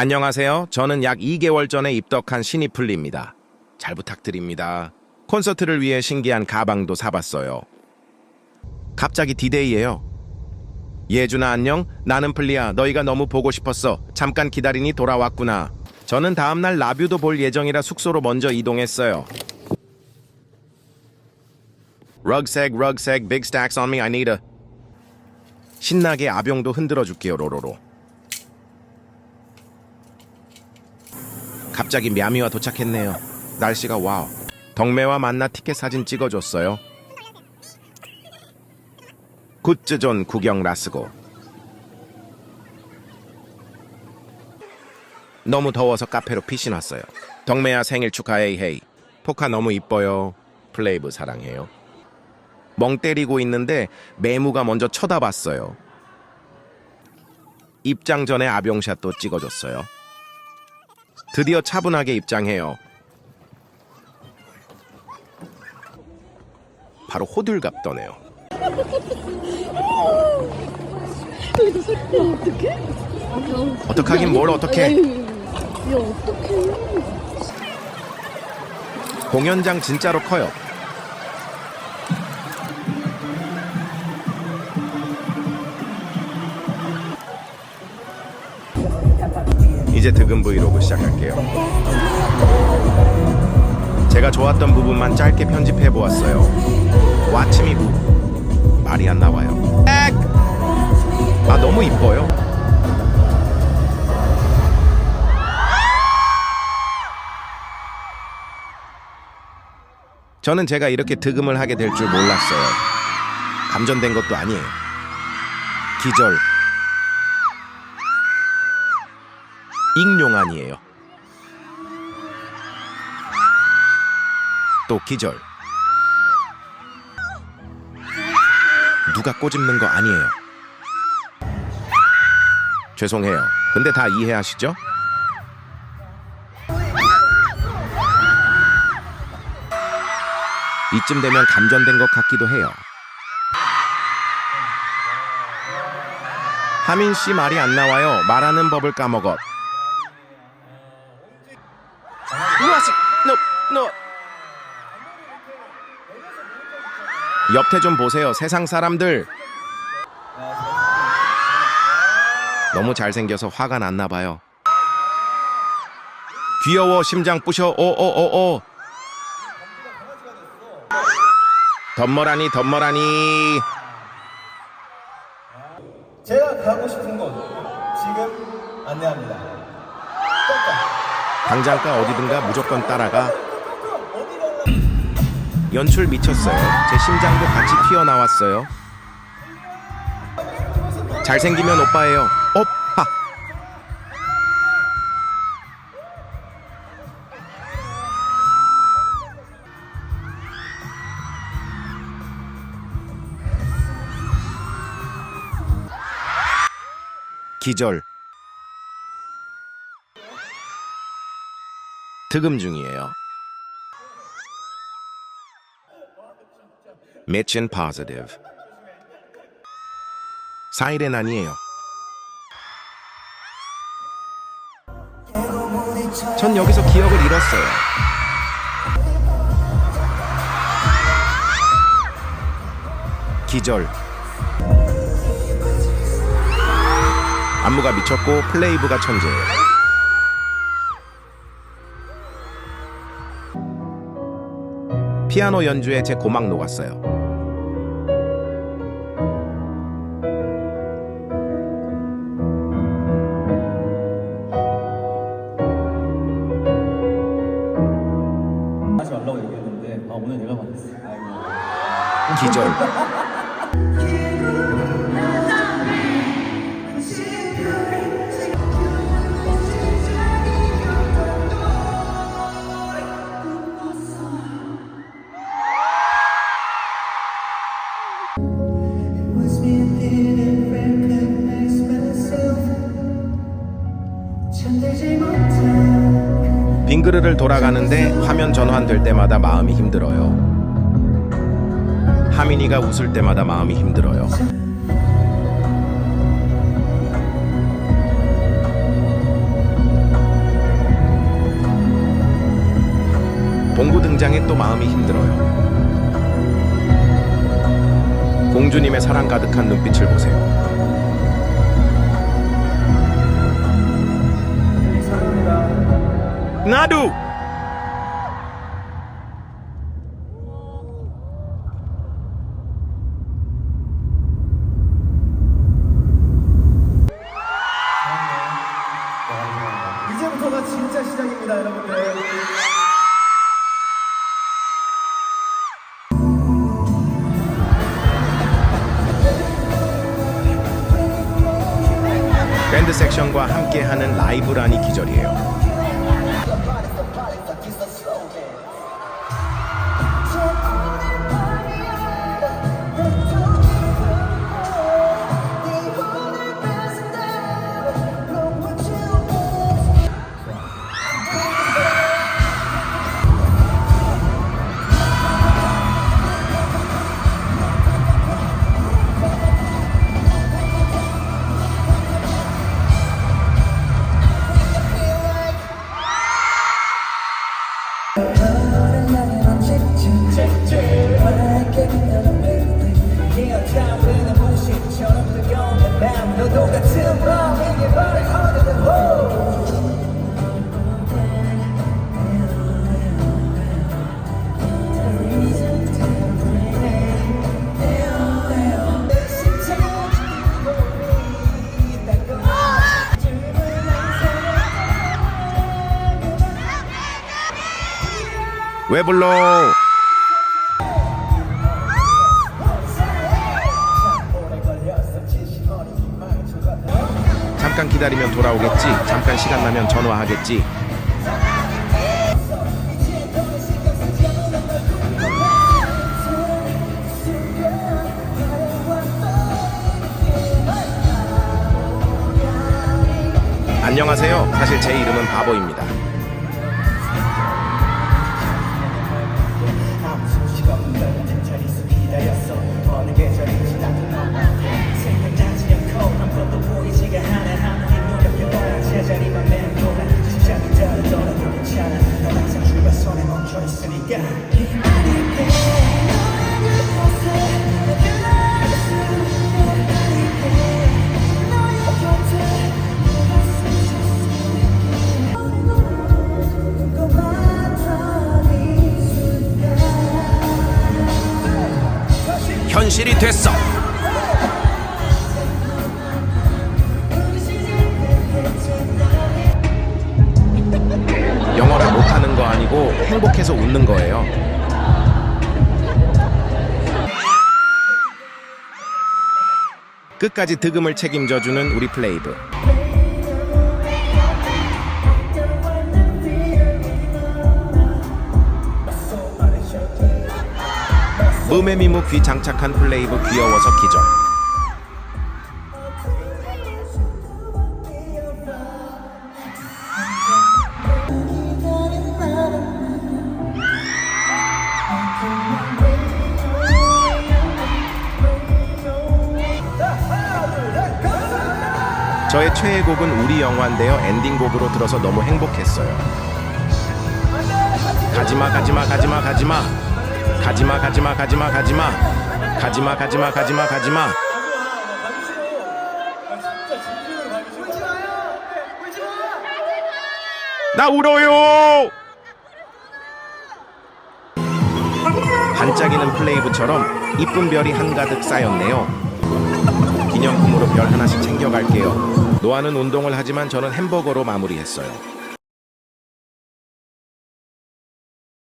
안녕하세요. 저는 약 2개월 전에 입덕한 신입 플리입니다. 잘 부탁드립니다. 콘서트를 위해 신기한 가방도 사봤어요. 갑자기 디데이예요. 예준아 안녕. 나는 플리야. 너희가 너무 보고 싶었어. 잠깐 기다리니 돌아왔구나. 저는 다음날 라뷰도 볼 예정이라 숙소로 먼저 이동했어요. Rugseg, rugseg, big. 신나게 아병도 흔들어 줄게요, 로로로. 갑자기 미아미와 도착했네요. 날씨가 와우. 덕매와 만나 티켓 사진 찍어줬어요. 굿즈존 구경 라스고. 너무 더워서 카페로 피신 왔어요. 덕매야 생일 축하해 헤이. 포카 너무 이뻐요. 플레이브 사랑해요. 멍 때리고 있는데 매무가 먼저 쳐다봤어요. 입장 전에 아병샷도 찍어줬어요. 드디어 차분하게 입장해요. 바로 호들갑 떠네요. 어떡하긴 뭘 어떡해. 야 어떡해 공연장 진짜로 커요. 이제 득음 브이로그 시작할게요. 제가 좋았던 부분만 짧게 편집해 보았어요. 와치미 부 말이 안 나와요. 액! 아 너무 이뻐요. 저는 제가 이렇게 득음을 하게 될 줄 몰랐어요. 감전된 것도 아니에요. 기절. 익룡아니에요. 또 기절. 누가 꼬집는 거 아니에요. 죄송해요. 근데 다 이해하시죠? 이쯤 되면 감전된 것 같기도 해요. 하민 씨 말이 안 나와요. 말하는 법을 까먹었. 너, 너. 옆에 좀 보세요. 세상 사람들. 너무 잘생겨서 화가 났나 봐요. 귀여워 심장 부셔 오오오오 덤머라니 덤머라니 제가 가고 싶은 곳 지금 안내합니다. 당장가 어디든가 무조건 따라가 연출 미쳤어요. 제 심장도 같이 튀어나왔어요. 잘생기면 오빠예요. 오빠. 기절. 득음 중이에요. Mission positive. 사이렌 아니에요. 전 여기서 기억을 잃었어요. 기절. 안무가 미쳤고 플레이브가 천재예요. 피아노 연주에 제 고막 녹았어요. 아. 기절. 끄르르 돌아가는데 화면 전환될 때마다 마음이 힘들어요. 하민이가 웃을 때마다 마음이 힘들어요. 봉구 등장에 또 마음이 힘들어요. 공주님의 사랑 가득한 눈빛을 보세요. 나도! 이제부터가 진짜 시작입니다, 여러분들. 밴드 섹션과 함께하는 라이브라니 기절이에요. 신처럼 뜨거운 밤 너도 같은 밤에게 발을 허드는 호 왜 불러? 기다리면 돌아오겠지. 잠깐 시간 나면 전화하겠지. 안녕하세요. 사실 제 이름은 바보입니다. 현실이 됐어. 아니고 행복해서 웃는 거예요. 끝까지 득음을 책임져주는 우리 플레이브. 무매미무 귀 장착한 플레이브 귀여워서 기절. 저의 최애곡은 우리 영화인데요. 엔딩곡으로 들어서 너무 행복했어요. 가지마 가지마 가지마 가지마. 가지마 가지마 가지마 가지마. 가지마 가지마 가지마 가지마. 나 울어요. 반짝이는 플레이브처럼 이쁜 별이 한가득 쌓였네요. 기념품으로 별 하나씩 챙겨갈게요 노아는 운동을 하지만 저는 햄버거로 마무리했어요